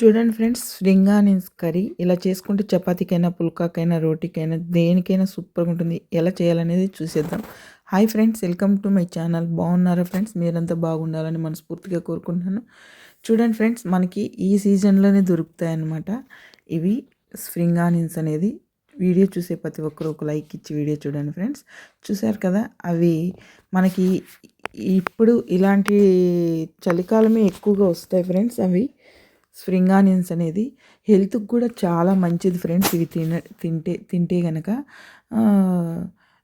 చూడండి friends spring onions curry ఇలా చేసుకుంటే చపాతీకైనా పుల్కాకైనా రోటీకైనా దేనికైనా సూపర్గా ఉంటుంది. ఎలా చేయాలనేది చూసేద్దాం. Hi friends welcome to my channel. బాగున్నారా ఫ్రెండ్స్? మీరంతా బాగుండాలని మనస్ఫూర్తిగా కోరుకుంటున్నాను. చూడండి ఫ్రెండ్స్ మనకి ఈ సీజన్లోనే దొరుకుతాయి అన్నమాట ఇవి స్ప్రింగ్ ఆనియన్స్ అనేది. వీడియో చూసే ప్రతి ఒక్కరు ఒక లైక్ ఇచ్చి వీడియో చూడండి ఫ్రెండ్స్. చూసారు కదా అవి మనకి ఇప్పుడు ఇలాంటి చలికాలమే ఎక్కువగా వస్తాయి ఫ్రెండ్స్ అవి. స్ప్రింగ్ ఆనియన్స్ అనేది హెల్త్కి కూడా చాలా మంచిది ఫ్రెండ్స్. ఇవి తిన తింటే తింటే కనుక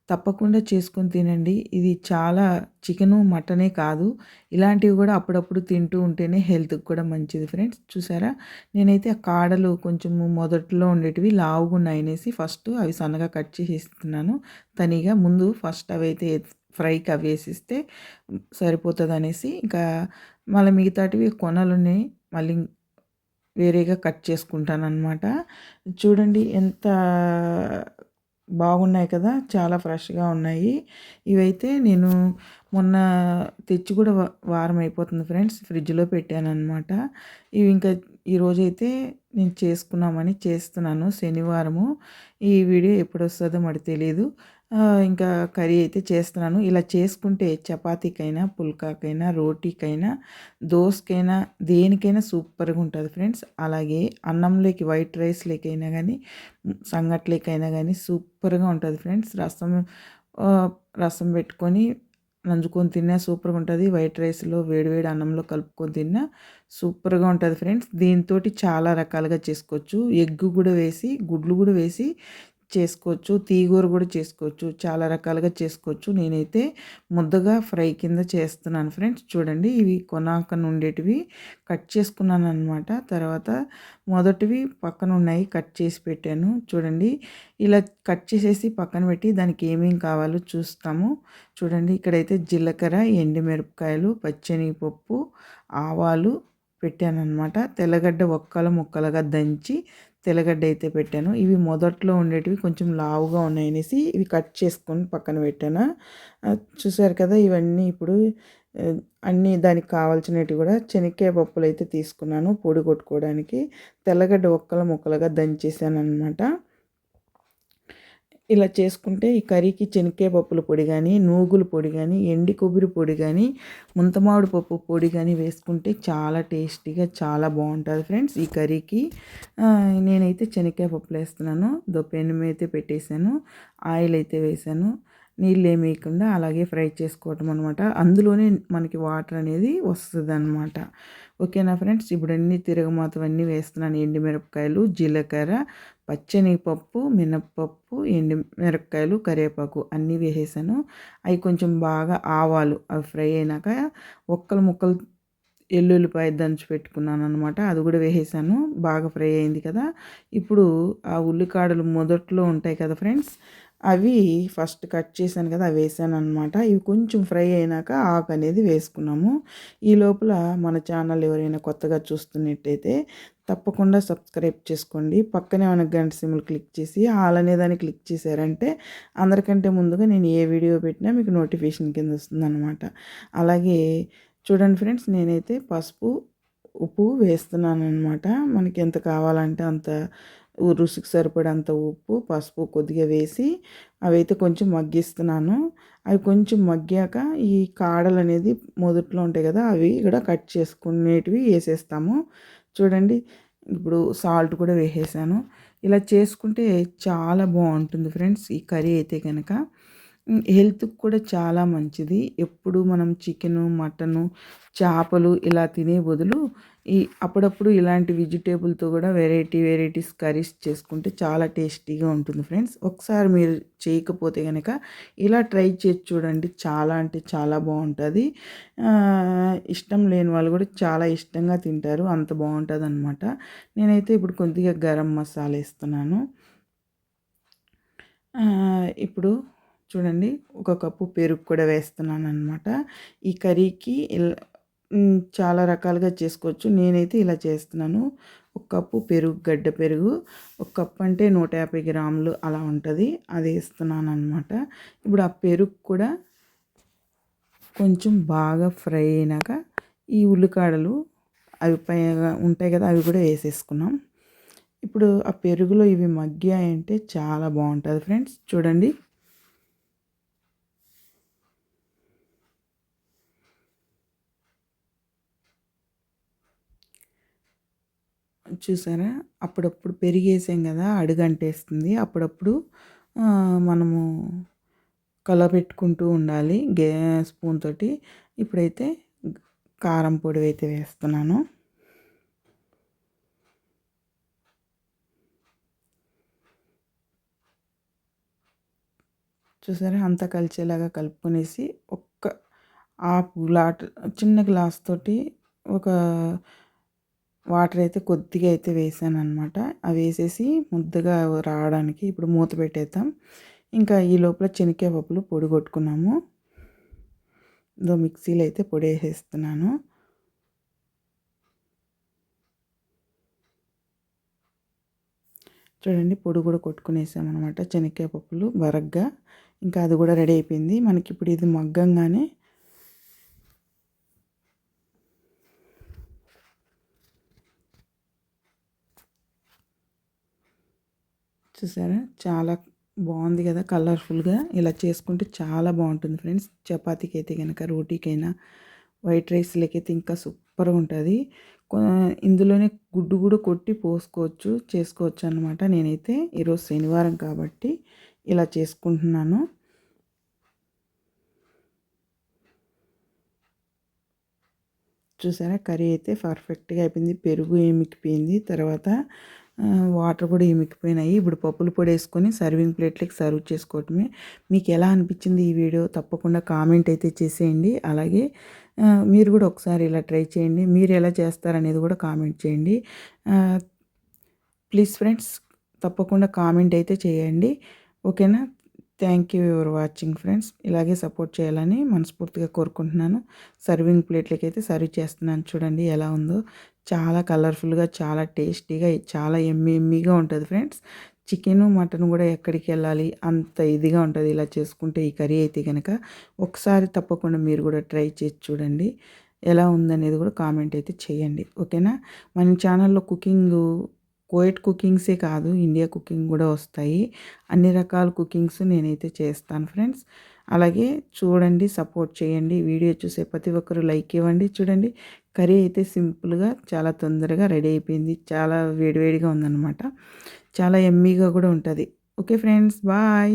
తప్పకుండా చేసుకొని తినండి. ఇది చాలా చికెను మటనే కాదు. ఇలాంటివి కూడా అప్పుడప్పుడు తింటూ ఉంటేనే హెల్త్కి కూడా మంచిది ఫ్రెండ్స్. చూసారా? నేనైతే ఆ కాడలు కొంచెము మొదట్లో ఉండేటివి లావుగా ఉన్నాయనేసి ఫస్ట్ అవి సన్నగా కట్ చేసి ఇస్తున్నాను తనిగా ముందు ఫస్ట్ అవి అయితే ఫ్రైకి అవి వేసిస్తే సరిపోతుంది అనేసి ఇంకా మళ్ళీ మిగతాటివి కొనలున్నాయి. మళ్ళీ వేరేగా కట్ చేసుకుంటాను అనమాట చూడండి ఎంత బాగున్నాయి కదా చాలా ఫ్రెష్గా ఉన్నాయి. ఇవైతే నేను మొన్న తెచ్చి కూడా వారం అయిపోతుంది ఫ్రెండ్స్ ఫ్రిడ్జ్లో పెట్టాను అనమాట ఇవి ఇంకా ఈరోజైతే నేను చేసుకున్నామని చేస్తున్నాను శనివారము. ఈ వీడియో ఎప్పుడు వస్తుందో మరి తెలియదు ఇంకా కర్రీ అయితే చేస్తున్నాను. ఇలా చేసుకుంటే చపాతీకైనా పుల్కాకైనా రోటీకైనా దోసకైనా దేనికైనా సూపర్గా ఉంటుంది ఫ్రెండ్స్. అలాగే అన్నంలోకి వైట్ రైస్లోకైనా కానీ సంగట్లేకైనా కానీ సూపర్గా ఉంటుంది ఫ్రెండ్స్. రసం రసం పెట్టుకొని నంజుకొని తిన్నా సూపర్గా ఉంటుంది. వైట్ రైస్లో వేడివేడి అన్నంలో కలుపుకొని తిన్నా సూపర్గా ఉంటుంది ఫ్రెండ్స్. దీంతో చాలా రకాలుగా చేసుకోవచ్చు. ఎగ్ కూడా వేసి గుడ్లు కూడా వేసి చేసుకోవచ్చు తీగూర కూడా చేసుకోవచ్చు చాలా రకాలుగా చేసుకోవచ్చు. నేనైతే ముద్దగా ఫ్రై కింద చేస్తున్నాను ఫ్రెండ్స్. చూడండి ఇవి కొనాక ఉండేటివి కట్ చేసుకున్నాను అనమాట తర్వాత మొదటివి పక్కన ఉన్నాయి కట్ చేసి పెట్టాను. చూడండి ఇలా కట్ చేసేసి పక్కన పెట్టి దానికి ఏమేమి కావాలో చూస్తాము. చూడండి ఇక్కడైతే జీలకర్ర ఎండుమిరపకాయలు పచ్చనిపప్పు ఆవాలు పెట్టాను అనమాట తెల్లగడ్డ ఒక్కల ముక్కలుగా దంచి తెల్లగడ్డ అయితే పెట్టాను. ఇవి మొదట్లో ఉండేటివి కొంచెం లావుగా ఉన్నాయనేసి ఇవి కట్ చేసుకొని పక్కన పెట్టాను. చూసారు కదా ఇవన్నీ ఇప్పుడు అన్నీ దానికి కావాల్సినవి కూడా శనక్కాయ పప్పులు అయితే తీసుకున్నాను పొడి కొట్టుకోవడానికి. తెల్లగడ్డ ఒక్కల ముక్కలుగా దంచేసాను అనమాట ఇలా చేసుకుంటే ఈ కర్రీకి చెనక్కాయ పప్పుల పొడి కానీ నూగుల పొడి కానీ ఎండి కొబ్బరి పొడి కానీ ముంతమామిడి పప్పు పొడి కానీ వేసుకుంటే చాలా టేస్టీగా చాలా బాగుంటుంది ఫ్రెండ్స్. ఈ కర్రీకి నేనైతే శనక్కాయ పప్పులు వేస్తున్నాను. దొప్పెన్నం అయితే పెట్టేశాను. ఆయిల్ అయితే వేసాను నీళ్ళు ఏమి వేయకుండా అలాగే ఫ్రై చేసుకోవటం అనమాట అందులోనే మనకి వాటర్ అనేది వస్తుంది అనమాట ఓకేనా ఫ్రెండ్స్? ఇప్పుడు అన్ని తిరగమాతవన్నీ వేస్తున్నాను. ఎండుమిరపకాయలు జీలకర్ర పప్పు మినప్పప్పు ఎండు మిరపకాయలు కరివేపాకు అన్నీ వేసేసాను. అవి కొంచెం బాగా ఆవాలు అవి ఫ్రై అయినాక ఒక్కలు ముక్కలు ఎల్లుల్లిపాయ దంచి పెట్టుకున్నాను అనమాట అది కూడా వేసేసాను. బాగా ఫ్రై అయింది కదా. ఇప్పుడు ఆ ఉల్లికాడలు మొదట్లో ఉంటాయి కదా ఫ్రెండ్స్? అవి ఫస్ట్ కట్ చేశాను కదా అవి వేసాను అనమాట ఇవి కొంచెం ఫ్రై అయినాక ఆకు అనేది వేసుకున్నాము. ఈ లోపల మన ఛానల్ ఎవరైనా కొత్తగా చూస్తున్నట్టయితే తప్పకుండా సబ్స్క్రైబ్ చేసుకోండి. పక్కనే మన గంట సిమ్లు క్లిక్ చేసి ఆల్ అనేదాన్ని క్లిక్ చేశారంటే అందరికంటే ముందుగా నేను ఏ వీడియో పెట్టినా మీకు నోటిఫికేషన్ కింద వస్తుందన్నమాట. అలాగే చూడండి ఫ్రెండ్స్ నేనైతే పసుపు ఉప్పు వేస్తున్నాను అనమాట మనకి ఎంత కావాలంటే అంత రుచికి సరిపడంత ఉప్పు పసుపు కొద్దిగా వేసి అవైతే కొంచెం మగ్గిస్తున్నాను. అవి కొంచెం మగ్గాక ఈ కాడలు అనేది మొదట్లో ఉంటాయి కదా అవి కూడా కట్ చేసుకునేటివి వేసేస్తాము. చూడండి ఇప్పుడు సాల్ట్ కూడా వేసేసాను. ఇలా చేసుకుంటే చాలా బాగుంటుంది ఫ్రెండ్స్ ఈ కర్రీ అయితే కనుక హెల్త్కి కూడా చాలా మంచిది. ఎప్పుడు మనం చికెను మటను చేపలు ఇలా తినే బదులు ఈ అప్పుడప్పుడు ఇలాంటి వెజిటేబుల్తో కూడా వెరైటీ వెరైటీస్ కర్రీస్ చేసుకుంటే చాలా టేస్టీగా ఉంటుంది ఫ్రెండ్స్. ఒకసారి మీరు చేయకపోతే కనుక ఇలా ట్రై చేసి చూడండి. చాలా అంటే చాలా బాగుంటుంది. ఇష్టం లేని వాళ్ళు కూడా చాలా ఇష్టంగా తింటారు. అంత బాగుంటుంది అనమాట నేనైతే ఇప్పుడు కొద్దిగా గరం మసాలా ఇస్తున్నాను ఇప్పుడు చూడండి ఒక కప్పు పెరుగు కూడా వేస్తున్నాను అనమాట ఈ కర్రీకి చాలా రకాలుగా చేసుకోవచ్చు. నేనైతే ఇలా చేస్తున్నాను. ఒక కప్పు పెరుగు గడ్డ పెరుగు ఒక కప్పు అంటే నూట యాభై గ్రాములు అలా ఉంటుంది. అది వేస్తున్నాను అనమాట ఇప్పుడు ఆ పెరుగు కూడా కొంచెం బాగా ఫ్రై అయినాక ఈ ఉల్లికాడలు అవి పై ఉంటాయి కదా అవి కూడా వేసేసుకున్నాం. ఇప్పుడు ఆ పెరుగులో ఇవి మగ్గాయంటే చాలా బాగుంటుంది ఫ్రెండ్స్. చూడండి. చూసారా? అప్పుడప్పుడు పెరిగేసాం కదా అడుగంటేస్తుంది. అప్పుడప్పుడు మనము కలపెట్టుకుంటూ ఉండాలి గే స్పూన్ తోటి. ఇప్పుడైతే కారం పొడి అయితే వేస్తున్నాను. చూసారా? అంతా కలిసేలాగా కలుపుకొనేసి ఒక్క హాఫ్ గ్లాట్ చిన్న గ్లాస్ తోటి ఒక వాటర్ అయితే కొద్దిగా అయితే వేసాను అనమాట అవి వేసేసి ముద్దగా రావడానికి ఇప్పుడు మూత పెట్టేద్దాం. ఇంకా ఈ లోపల చెనిక్కాయ పప్పులు పొడి కొట్టుకున్నాము. ఇదో మిక్సీలో అయితే పొడి వేసేస్తున్నాను. చూడండి పొడి కూడా కొట్టుకునేసామన్నమాట. శనక్కాయ పప్పులు బరగ్గా. ఇంకా అది కూడా రెడీ అయిపోయింది. మనకి ఇప్పుడు ఇది మగ్గంగానే చూసారా? చాలా బాగుంది కదా కలర్ఫుల్గా. ఇలా చేసుకుంటే చాలా బాగుంటుంది ఫ్రెండ్స్. చపాతీకి అయితే కనుక రోటీకైనా వైట్ రైస్లకి అయితే ఇంకా సూపర్గా ఉంటుంది. ఇందులోనే గుడ్డు కూడా కొట్టి పోసుకోవచ్చు చేసుకోవచ్చు అనమాట నేనైతే. ఈరోజు శనివారం కాబట్టి ఇలా చేసుకుంటున్నాను. చూసారా? కర్రీ అయితే పర్ఫెక్ట్గా అయిపోయింది. పెరుగు ఏమికిపోయింది. తర్వాత వాటర్ కూడా ఇమికిపోయినాయి. ఇప్పుడు పప్పులు పొడి వేసుకొని సర్వింగ్ ప్లేట్లకి సర్వ్ చేసుకోవటమే. మీకు ఎలా అనిపించింది ఈ వీడియో? తప్పకుండా కామెంట్ అయితే చేసేయండి. అలాగే మీరు కూడా ఒకసారి ఇలా ట్రై చేయండి. మీరు ఎలా చేస్తారనేది కూడా కామెంట్ చేయండి. ప్లీజ్ ఫ్రెండ్స్ తప్పకుండా కామెంట్ అయితే చేయండి. ఓకేనా thank you your watching friends ఇలాగే సపోర్ట్ చేయాలని మనస్ఫూర్తిగా కోరుకుంటున్నాను. సర్వింగ్ ప్లేట్లకి అయితే సర్వ్ చేస్తున్నాను. చూడండి ఎలా ఉందో. చాలా కలర్ఫుల్గా చాలా టేస్టీగా చాలా ఎమ్మి ఎమ్మిగా ఉంటుంది ఫ్రెండ్స్ చికెన్ మటన్ కూడా ఎక్కడికి వెళ్ళాలి? అంత ఇదిగా ఉంటుంది ఇలా చేసుకుంటే ఈ కర్రీ అయితే కనుక ఒకసారి తప్పకుండా మీరు కూడా ట్రై చేసి చూడండి. ఎలా ఉందనేది కూడా కామెంట్ అయితే చేయండి. ఓకేనా మన ఛానల్లో కుకింగ్ కోయట్ కుకింగ్సే కాదు ఇండియా కుకింగ్ కూడా వస్తాయి. అన్ని రకాల కుకింగ్స్ నేనైతే చేస్తాను ఫ్రెండ్స్. అలాగే చూడండి సపోర్ట్ చేయండి. వీడియో చూసే ప్రతి ఒక్కరు లైక్ ఇవ్వండి. చూడండి కర్రీ అయితే సింపుల్గా చాలా తొందరగా రెడీ అయిపోయింది. చాలా వేడివేడిగా ఉందన్నమాట. చాలా ఎమ్మీగా కూడా ఉంటుంది. Okay friends bye!